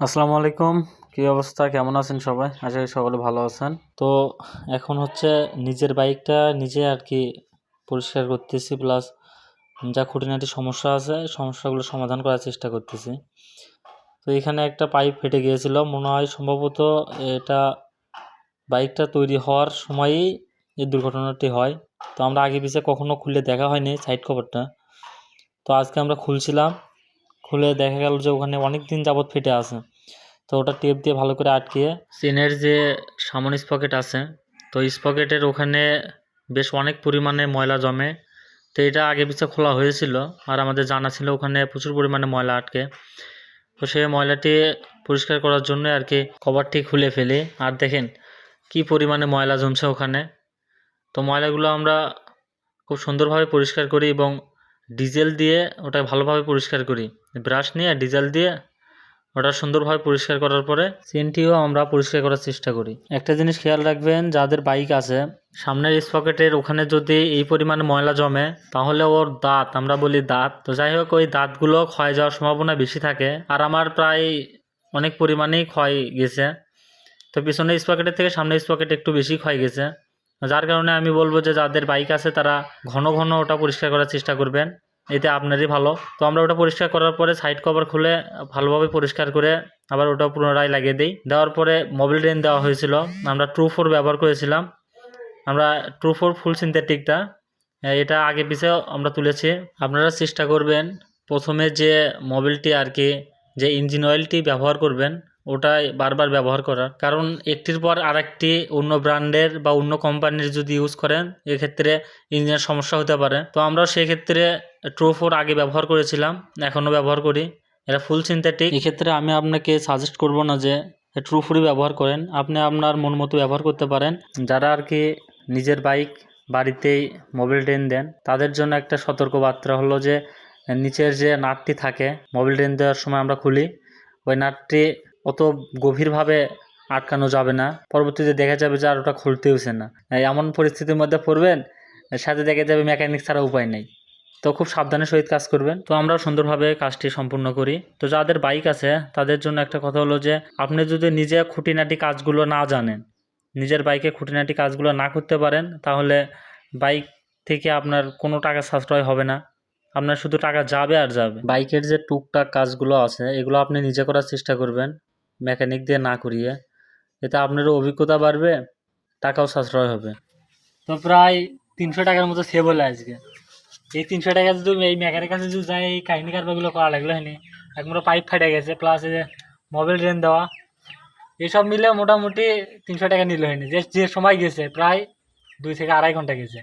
আসসালামু আলাইকুম। কী অবস্থা? কেমন আছেন সবাই? আশা করি সকলে ভালো আছেন। তো এখন হচ্ছে নিজের বাইকটা নিজে আর কি পরিষ্কার করতেছি প্লাস যা খুঁটিনাটি সমস্যা আছে, সমস্যাগুলো সমাধান করার চেষ্টা করতেছি। তো এখানে একটা পাইপ ফেটে গিয়েছিল। মনে হয় সম্ভবত এটা বাইকটা তৈরি হওয়ার সময়ই এই দুর্ঘটনাটি হয়। তো আমরা আগে পিছে কখনো খুলে দেখা হয়নি সাইড কভারটা তো আজকে আমরা খুলছিলাম। খুলে দেখা গেল যে ওখানে অনেক দিন যাবৎ ফেটে আছে। তো ওটা টেপ দিয়ে ভালো করে আটকিয়ে চেনের যে সামন স্পকেট আছে, তো স্পকেটের ওখানে বেশ অনেক পরিমাণে ময়লা জমে। তো এটা আগে পিছে খোলা হয়েছিল আর আমাদের জানা ছিল ওখানে প্রচুর পরিমাণে ময়লা আটকে। তো সেই ময়লাটি পরিষ্কার করার জন্য আর কি কভারটি খুলে ফেলি। আর দেখেন কি পরিমাণে ময়লা জমছে ওখানে। তো ময়লাগুলো আমরা খুব সুন্দরভাবে পরিষ্কার করি এবং ডিজেল দিয়ে ওটা ভালোভাবে পরিষ্কার করি। ব্রাশ নিয়ে ডিজেল দিয়ে ওটা সুন্দরভাবে পরিষ্কার করার পরে চেনটিও আমরা পরিষ্কার করার চেষ্টা করি। একটা জিনিস খেয়াল রাখবেন, যাদের বাইক আছে, সামনের স্পকেটের ওখানে যদি এই পরিমাণে ময়লা জমে, তাহলে ওর দাঁত, আমরা বলি দাঁত, তো যাই হোক ওই দাঁতগুলো ক্ষয় যাওয়ার সম্ভাবনা বেশি থাকে। আর আমার প্রায় অনেক পরিমাণেই ক্ষয় গেছে। তো পিছনের স্পকেটের থেকে সামনের স্পকেট একটু বেশি ক্ষয় গেছে। যার কারণে আমি বলব যে যাদের বাইক আছে, তারা ঘন ঘন ওটা পরিষ্কার করার চেষ্টা করবেন। এতে আপনারই ভালো। তো আমরা ওটা পরিষ্কার করার পরে সাইড কভার খুলে ভালোভাবে পরিষ্কার করে আবার ওটা পুনরায় লাগিয়ে দিই। দেওয়ার পরে মোবিল ড্রেন দেওয়া হয়েছিল। আমরা ট্রু ফোর ব্যবহার করেছিলাম। আমরা ট্রু ফোর ফুল সিনথেটিকটা এটা আগে পিছেও আমরা তুলেছি। আপনারা চেষ্টা করবেন প্রথমে যে মোবিলটি আর কি, যে ইঞ্জিন অয়েলটি ব্যবহার করবেন ওটাই বারবার ব্যবহার করার। কারণ একটির পর আরেকটি অন্য ব্র্যান্ডের বা অন্য কোম্পানির যদি ইউজ করেন, এক্ষেত্রে ইঞ্জিনের সমস্যা হতে পারে। তো আমরাও সেক্ষেত্রে ট্রু ফোর আগে ব্যবহার করেছিলাম, এখনও ব্যবহার করি। এটা ফুল সিনথেটিক এক্ষেত্রে আমি আপনাকে সাজেস্ট করব না যে ট্রু ফোরই ব্যবহার করেন। আপনি আপনার মন মতো ব্যবহার করতে পারেন। যারা আর কি নিজের বাইক বাড়িতেই মোবিল ট্রেন দেন, তাদের জন্য একটা সতর্ক বার্তা হলো যে, নিচের যে নাটটি থাকে মোবিল ট্রেন দেওয়ার সময় আমরা খুলি। ওই নাটটি অত গভীরভাবে আটকানো যাবে না। পরবর্তীতে দেখা যাবে যে আর ওটা খুলতে হচ্ছে না। এমন পরিস্থিতির মধ্যে পড়বেন সাথে দেখা যাবে মেকানিক ছাড়া উপায় নেই। তো খুব সাবধানের সহিত কাজ করবেন। তো আমরা সুন্দরভাবে কাজটি সম্পূর্ণ করি। তো যাদের বাইক আছে, তাদের জন্য একটা কথা হলো যে, আপনি যদি নিজে খুঁটিনাটি কাজগুলো না জানেন, নিজের বাইকে খুঁটিনাটি কাজগুলো না করতে পারেন, তাহলে বাইক থেকে আপনার কোনো টাকা সাশ্রয় হবে না। আপনার শুধু টাকা যাবে আর যাবে। বাইকের যে টুকটাক কাজগুলো আছে, এগুলো আপনি নিজে করার চেষ্টা করবেন। মেকানিক দিয়ে না করিয়ে, এতে আপনারও অভিজ্ঞতা বাড়বে, টাকাও সাশ্রয় হবে। তো প্রায় তিনশো টাকার মতো সেভ হলো আজকে। এই তিনশো টাকা যদি এই মেকানিক কাছে যদি যাই, এই কাহিনী কারবারগুলো করা লাগল হয়নি। একমাত্র পাইপ ফেটে গেছে প্লাস এই যে মোবাইল ড্রেন দেওয়া। এসব মিলে মোটামুটি তিনশো টাকা নিল হয়নি। যে যে সময় গেছে, প্রায় দুই থেকে আড়াই ঘণ্টা গেছে।